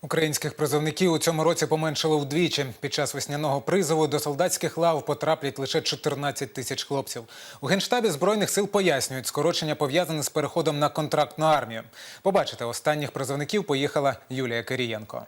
Українських призовників у цьому році поменшало вдвічі. Під час весняного призову до солдатських лав потраплять лише 14 тисяч хлопців. У генштабі збройних сил пояснюють, скорочення пов'язане з переходом на контрактну армію. Побачите, останніх призовників поїхала Юлія Кирієнко.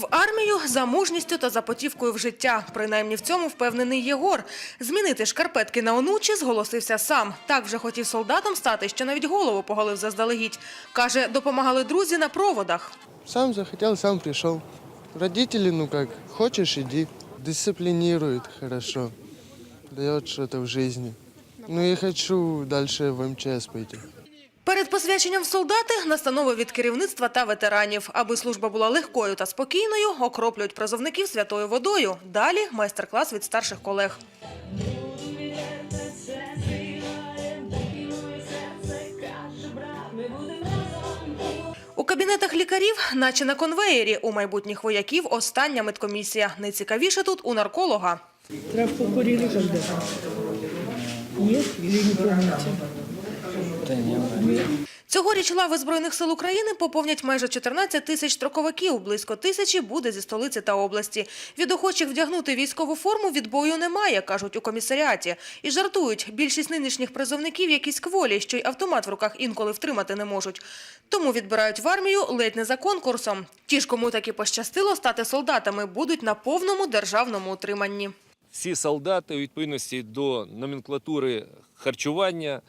В армію за мужністю та за потівкою в життя. Принаймні в цьому впевнений Єгор. Змінити шкарпетки на онучі зголосився сам. Так вже хотів солдатом стати, що навіть голову поголив заздалегідь. Каже, допомагали друзі на проводах. Сам захотел, сам пришел. Родители, ну как, хочешь, иди. Дисциплинирует хорошо. Дает что-то в жизни. Ну и хочу дальше в МЧС пойти. Перед посвяченням в солдати настанови від керівництва та ветеранів. Аби служба була легкою та спокійною, окроплюють призовників святою водою. Далі майстер-клас від старших колег. У кабінетах лікарів, наче на конвеєрі, у майбутніх вояків остання медкомісія. Найцікавіше тут у нарколога. Травку курили когда-то? Нет? Не помните? Цьогоріч лави Збройних сил України поповнять майже 14 тисяч строковиків. Близько тисячі буде зі столиці та області. Від охочих вдягнути військову форму відбою немає, кажуть у комісаріаті. І жартують, більшість нинішніх призовників якісь кволі, що й автомат в руках інколи втримати не можуть. Тому відбирають в армію ледь не за конкурсом. Ті ж, кому таки пощастило стати солдатами, будуть на повному державному утриманні. всі солдати у відповідності до номенклатури харчування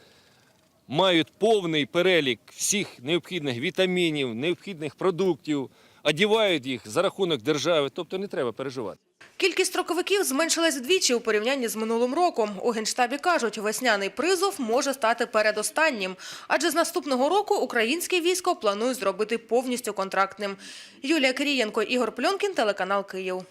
мають повний перелік всіх необхідних вітамінів, необхідних продуктів, одягають їх за рахунок держави, тобто не треба переживати. Кількість строковиків зменшилась вдвічі у порівнянні з минулим роком. У Генштабі кажуть, весняний призов може стати передостаннім. Адже з наступного року українське військо планують зробити повністю контрактним. Юлія Кирієнко, Ігор Пльонкін, телеканал Київ.